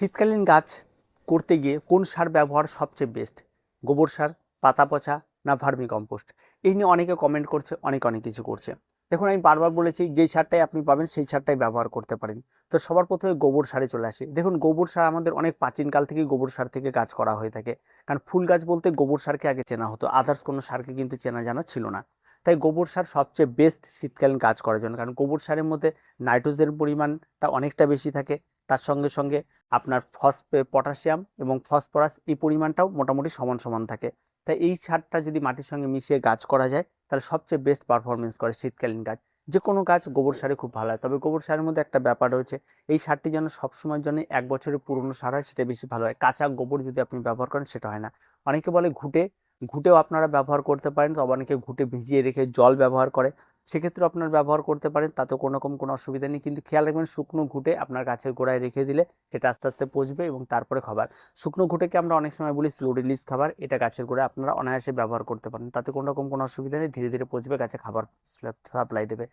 শীতকালীন গাছ করতে গিয়ে কোন সার ব্যবহার সবচেয়ে বেস্ট গোবর সার, পাতা পচা না ভার্মি কম্পোস্ট এই নিয়ে অনেকে কমেন্ট করছে, অনেক অনেক কিছু করছে। দেখুন, আমি বারবার বলেছি যেই সারটাই আপনি পাবেন, সেই সারটাই ব্যবহার করতে পারেন। তো সবার প্রথমে গোবর সারে চলে আসি। দেখুন, গোবর সার আমাদের অনেক প্রাচীনকাল থেকেই গোবর সার থেকে কাজ করা হয়ে থাকে। কারণ ফুল গাছ বলতে গোবর সারকে আগে চেনা হতো আদার্স কোনো সারকে কিন্তু চেনা জানা ছিল না। তাই গোবর সার সবচেয়ে বেস্ট শীতকালীন কাজ করার জন্য। কারণ গোবর সারের মধ্যে নাইট্রোজেনের পরিমাণটা অনেকটা বেশি থাকে তার সঙ্গে সঙ্গে আপনার ফসফে পটাশিয়াম এবং ফসফরাস এই পরিমাণটাও মোটামুটি সমান সমান থাকে। তাই এই সারটা যদি মাটির সঙ্গে মিশিয়ে গাছ করা যায়, তাহলে সবচেয়ে বেস্ট পারফরমেন্স করে শীতকালীন গাছ। যে কোনো গাছ গোবর সারে খুব ভালো হয়, তবে গোবর সারের মধ্যে একটা ব্যাপার রয়েছে, এই সারটি যেন সবসময়ের জন্য এক বছরের পুরনো সার হয়, সেটা বেশি ভালো হয়। কাঁচা গোবর যদি আপনি ব্যবহার করেন, সেটা হয় না। অনেকে বলে ঘুটে, ঘুটেও আপনারা ব্যবহার করতে পারেন তো অনেকে ঘুটে ভিজিয়ে রেখে জল ব্যবহার করে। সেক্ষেত্রে আপনার ব্যবহার করতে পারেন তাতে কোনো রকম কোনো অসুবিধা নেই। কিন্তু খেয়াল রাখবেন, শুকনো ঘুটে আপনার গাছের গোড়ায় রেখে দিলে সেটা আস্তে আস্তে পচবে এবং তারপরে খাবার। শুকনো ঘুটেকে আমরা অনেক সময় বলি স্লো রিলিজ খাবার। এটা গাছের গোড়ায় আপনারা অনায়াসে ব্যবহার করতে পারেন। তাতে কোনো রকম কোনো অসুবিধা নেই, ধীরে ধীরে পচবে, গাছে খাবার সাপ্লাই দেবে।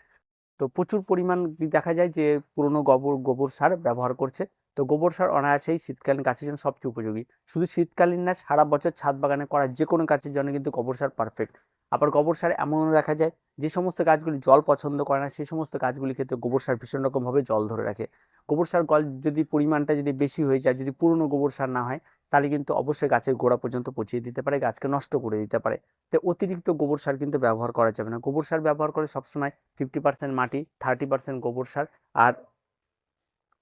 তো প্রচুর পরিমাণ দেখা যায় যে পুরনো গোবর গোবর সার ব্যবহার করছে। তো গোবর সার অনায়াসেই শীতকালীন গাছের জন্য সবচেয়ে উপযোগী। শুধু শীতকালীন না, সারা বছর ছাদ বাগানে করা যে কোনো গাছের জন্য কিন্তু গোবর সার পারফেক্ট আবার গোবর সার এমনও দেখা যায়, যে সমস্ত গাছগুলি জল পছন্দ করে না সেই সমস্ত গাছগুলির ক্ষেত্রে গোবর সার ভীষণ রকমভাবে জল ধরে রাখে। গোবর সার গল যদি পরিমাণটা যদি বেশি হয়ে যায়, যদি পুরনো গোবর সার না হয়, তাহলে কিন্তু অবশ্যই গাছের গোড়া পর্যন্ত পচিয়ে দিতে পারে, গাছকে নষ্ট করে দিতে পারে। তো অতিরিক্ত গোবর সার কিন্তু ব্যবহার করা যাবে না। গোবর সার ব্যবহার করে সবসময় ফিফটি পার্সেন্ট মাটি থার্টি পার্সেন্ট গোবর সার, আর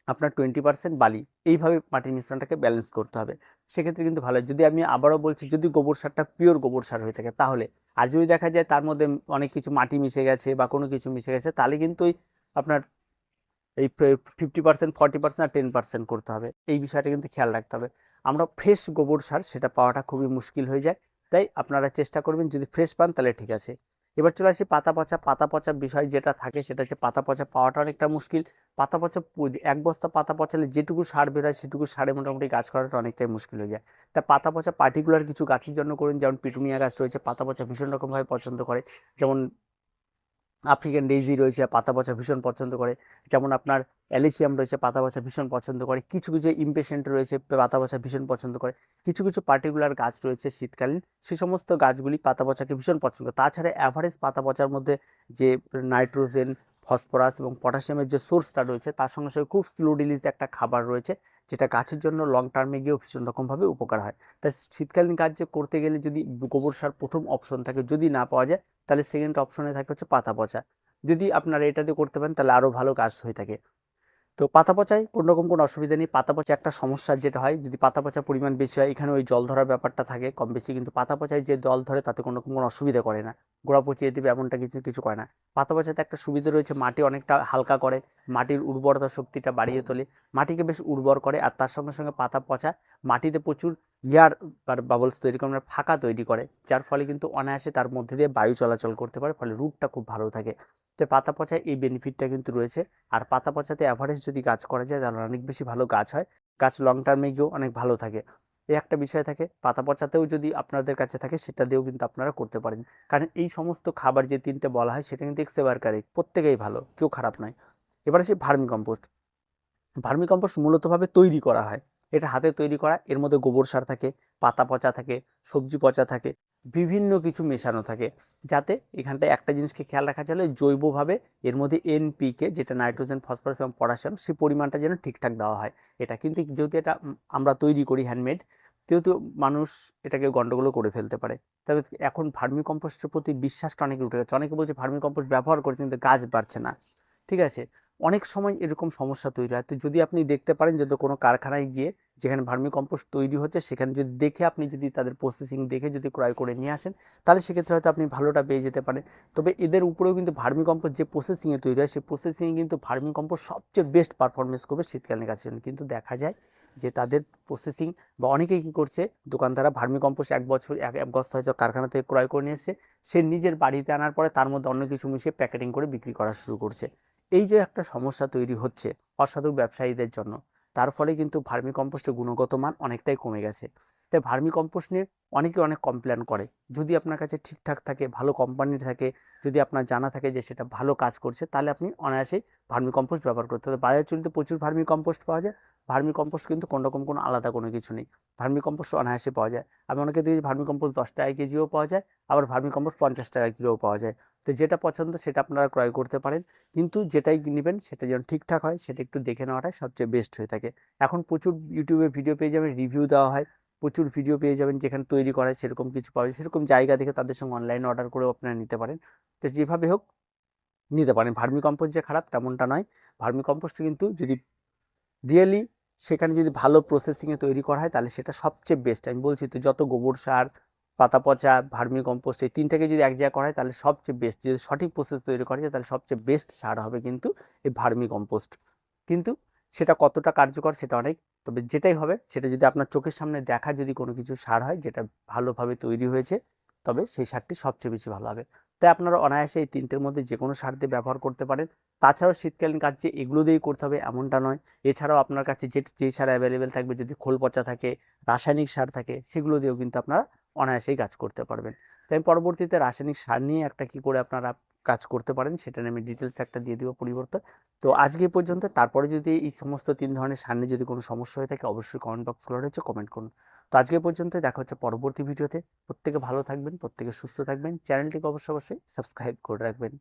আপনার টোয়েন্টি পার্সেন্ট বালি। এইভাবে মাটির মিশ্রণটাকে ব্যালেন্স করতে হবে। সেক্ষেত্রে কিন্তু ভালো। যদি আমি আবারও বলছি, যদি গোবর সারটা পিওর গোবর সার হয়ে থাকে, তাহলে। আর যদি দেখা যায় তার মধ্যে অনেক কিছু মাটি মিশে গেছে বা কোনো কিছু মিশে গেছে, তাহলে কিন্তু ওই আপনার এই ফিফটি পার্সেন্ট ফর্টি পার্সেন্ট আর টেন পার্সেন্ট করতে হবে। এই বিষয়টা কিন্তু খেয়াল রাখতে হবে। আমরা ফ্রেশ গোবর সার, সেটা পাওয়াটা খুবই মুশকিল হয়ে যায়। তাই আপনারা চেষ্টা করবেন, যদি ফ্রেশ পান, তাহলে ঠিক আছে। এবার চলে আসি পাতা পচা পাতা পচা বিষয় যেটা থাকে সেটা হচ্ছে পাতা পচা পাওয়াটা অনেকটা মুশকিল। পাতা পচা এক বস্তা পাতা পচালে যেটুকু সার বেরোয় সেটুকু সারে মোটামুটি গাছ করাটা অনেকটাই মুশকিল হয়ে যায়। তা পাতা পচা পার্টিকুলার কিছু গাছের জন্য করুন, যেমন পিটুনিয়া গাছ রয়েছে, পাতা পচা ভীষণ রকমভাবে পছন্দ করে। যেমন আফ্রিকান ডেইজি রয়েছে, পাতা পচা ভীষণ পছন্দ করে। যেমন আপনার অ্যালিসিয়াম রয়েছে, পাতা পচা ভীষণ পছন্দ করে। কিছু কিছু ইমপেশেন্ট রয়েছে, পাতা পচা ভীষণ পছন্দ করে। কিছু কিছু পার্টিকুলার গাছ রয়েছে শীতকালীন, সে সমস্ত গাছগুলি পাতা পচাকে ভীষণ পছন্দ। করে তাছাড়া অ্যাভারেজ পাতা পচার মধ্যে যে নাইট্রোজেন ফসফরাস এবং পটাশিয়ামের যে সোর্সটা রয়েছে, তার সঙ্গে সঙ্গে খুব স্লো রিলিজ একটা খাবার রয়েছে। যেটা গাছের জন্য লং টার্মে গিয়েও ভীষণ রকমভাবে উপকার হয়। তাই শীতকালীন কাজ যে করতে গেলে যদি গোবর সার প্রথম অপশন থাকে, যদি না পাওয়া যায়, তাহলে সেকেন্ড অপশনে থাকে হচ্ছে পাতা পচা। যদি আপনারা এটা দিয়ে করতে পারেন, তাহলে আরও ভালো কাজ হয়ে থাকে। তো পাতা পচায়, কোনো রকম কোনো অসুবিধা নেই। পাতা পচা একটা সমস্যা যেটা হয়, যদি পাতা পচা পরিমাণ বেশি হয়, এখানে ওই জল ধরার ব্যাপারটা থাকে কম বেশি, কিন্তু পাতা পচায় যে জল ধরে তাতে কোনো রকম কোনো অসুবিধা করে না। গোড়া পচিয়ে দেবে এমনটা কিছু কিছু করে না। পাতা পচাতে একটা সুবিধা রয়েছে, মাটি অনেকটা হালকা করে, মাটির উর্বরতা শক্তিটা বাড়িয়ে তোলে। মাটিকে বেশ উর্বর করে, আর তার সঙ্গে সঙ্গে পাতা পচা মাটিতে প্রচুর এয়ার বাবলস তৈরি করে মানে ফাঁকা তৈরি করে, যার ফলে কিন্তু অনায়াসে তার মধ্যে দিয়ে বায়ু চলাচল করতে পারে, ফলে রুটটা খুব ভালো থাকে। তো পাতা পচায় এই বেনিফিটটা কিন্তু রয়েছে। আর পাতা পচাতে অ্যাভারেজ যদি গাছ করা যায়, তাহলে অনেক বেশি ভালো গাছ হয়। গাছ লং টার্মে গিয়েও অনেক ভালো থাকে। এই একটা বিষয় থাকে, পাতা পচাতেও যদি আপনাদের কাছে থাকে, সেটা দিয়েও কিন্তু আপনারা করতে পারেন। কারণ এই সমস্ত খাবার যে তিনটে বলা হয়, সেটা কিন্তু এক্সেবারকারী প্রত্যেকেই ভালো, কেউ খারাপ নয়। এবার আসি ভার্মি কম্পোস্ট ভার্মি কম্পোস্ট মূলতভাবে তৈরি করা হয়। এটা হাতে তৈরি করা। এর মধ্যে গোবর সার থাকে, পাতা পচা থাকে, সবজি পচা থাকে, বিভিন্ন কিছু মেশানো থাকে। যাতে এখানটায় একটা জিনিসকে খেয়াল রাখা চলে, জৈবভাবে এর মধ্যে এনপিকে যেটা নাইট্রোজেন, ফসফরাস এবং পটাশিয়াম সেই পরিমাণটা যেন ঠিকঠাক দেওয়া হয়। এটা কিন্তু যেহেতু এটা আমরা তৈরি করি হ্যান্ডমেড যেহেতু মানুষ এটাকে গন্ডগোলও করে ফেলতে পারে। তবে এখন ভার্মি কম্পোস্টের প্রতি বিশ্বাসটা অনেকে উঠে গেছে অনেকে বলছে ভার্মি কম্পোস্ট ব্যবহার করছে, কিন্তু গাছ বাড়ছে না। ঠিক আছে? অনেক সময় এরকম সমস্যা তৈরি হয়। তো যদি আপনি দেখতে পারেন যদি কোনো কারখানায় গিয়ে যেখানে ভার্মি কম্পোস্ট তৈরি হচ্ছে, সেখানে যদি দেখে আপনি যদি তাদের প্রসেসিং দেখে যদি ক্রয় করে নিয়ে আসেন, তাহলে সেক্ষেত্রে হয়তো আপনি ভালোটা পেয়ে যেতে পারেন। তবে এদের উপরেও কিন্তু ভার্মি কম্পোস্ট যে প্রসেসিংয়ে তৈরি হয়, সেই প্রসেসিংয়ে কিন্তু ভার্মি কম্পোস্ট সবচেয়ে বেস্ট পারফরমেন্স করবে শীতকালীন গাছের জন্য। কিন্তু দেখা যায় যে তাদের প্রসেসিং বা অনেকেই কী করছে, দোকানদাররা ভার্মি কম্পোস্ট এক বছর, এক এক বস্তা হয়তো কারখানা থেকে ক্রয় করে নিয়ে এসছে সে নিজের বাড়িতে আনার পরে তার মধ্যে অন্য কিছু মিশিয়ে প্যাকেটিং করে বিক্রি করা শুরু করছে। এই যে একটা সমস্যা তৈরি হচ্ছে অসাধু ব্যবসায়ীদের জন্য, তার ফলে কিন্তু ভার্মি কম্পোস্টের গুণগত মান অনেকটাই কমে গেছে। তাই ভার্মি কম্পোস্ট নিয়ে অনেকে অনেক কমপ্লেন করে। যদি আপনার কাছে ঠিকঠাক থাকে, ভালো কোম্পানির থাকে, যদি আপনার জানা থাকে যে সেটা ভালো কাজ করছে, তাহলে আপনি অনায়াসেই ভার্মি কম্পোস্ট ব্যবহার করতে হবে। বাজার চলতে প্রচুর ভার্মি কম্পোস্ট পাওয়া যায়। ভার্মি কম্পোস্ট কিন্তু কোনো রকম কোনো আলাদা কোনো কিছু নেই। ভার্মি কম্পোস্ট অনায়াসে পাওয়া যায়। আমি অনেকে দেখি ভার্মি কম্পোস্ট দশ টাকা কেজিও পাওয়া যায়, আবার ভার্মি কম্পোস্ট পঞ্চাশ টাকা কিলোও পাওয়া যায়। তো যেটা পছন্দ সেটা আপনারা ক্রয় করতে পারেন। কিন্তু যেটাই নেবেন সেটা যেন ঠিকঠাক হয় সেটা একটু দেখে নেওয়াটাই সবচেয়ে বেস্ট হয়ে থাকে। এখন প্রচুর ইউটিউবে ভিডিও পেয়ে যাবেন রিভিউ দেওয়া হয়। প্রচুর ভিডিও পেয়ে যাবেন যেখানে তৈরি করা সেরকম কিছু যায় সেরকম জায়গা দেখে তাদের সঙ্গে অনলাইনে অর্ডার করেও আপনারা নিতে পারেন। তো যেভাবে হোক নিতে পারেন। ভার্মি কম্পোস্ট যে খারাপ তেমনটা নয়। ভার্মি কম্পোস্ট কিন্তু যদি রিয়েলি সেখানে যদি ভালো প্রসেসিংয়ে তৈরি করা হয় তাহলে সেটা সবচেয়ে বেস্ট আমি বলছি তো যত গোবর সার পাতা পচা, ভার্মি কম্পোস্ট এই তিনটাকে যদি এক জায়গায় করা হয় তাহলে সবচেয়ে বেস্ট যদি সঠিক প্রসেস তৈরি করা যায় তাহলে সবচেয়ে বেস্ট সার হবে কিন্তু এই ভার্মি কম্পোস্ট। কিন্তু সেটা কতটা কার্যকর সেটা অনেক, তবে যেটাই হবে সেটা যদি আপনার চোখের সামনে দেখা যদি কোনো কিছু সার হয় যেটা ভালোভাবে তৈরি হয়েছে, তবে সেই সারটি সবচেয়ে বেশি ভালো হবে। তাই আপনারা অনায়াসে এই তিনটের মধ্যে যে কোনো সার দিয়ে ব্যবহার করতে পারেন। তাছাড়াও শীতকালীন কাজ যে এগুলো দিয়েই করতে হবে এমনটা নয়। এছাড়াও আপনার কাছে যে যে সার অ্যাভেলেবেল থাকবে, যদি খোল পচা থাকে, রাসায়নিক সার থাকে, সেগুলো দিয়েও কিন্তু আপনারা অনায়াসেই কাজ করতে পারবেন। তাই পরবর্তীতে রাসায়নিক সার নিয়ে একটা কি করে আপনারা কাজ করতে পারেন, সেটা নিয়ে আমি ডিটেলস একটা দিয়ে দেবো পরিবর্তন তো আজকে পর্যন্ত, তারপরে যদি এই সমস্ত তিন ধরনের সার নিয়ে যদি কোনো সমস্যা হয়ে থাকে, অবশ্যই কমেন্ট বক্স খোলা রয়েছে কমেন্ট করুন। তো আজকে পর্যন্ত দেখা হচ্ছে পরবর্তী ভিডিওতে। প্রত্যেকে ভালো থাকবেন, প্রত্যেকে সুস্থ থাকবেন। চ্যানেলটিকে অবশ্যই অবশ্যই সাবস্ক্রাইব করে রাখবেন।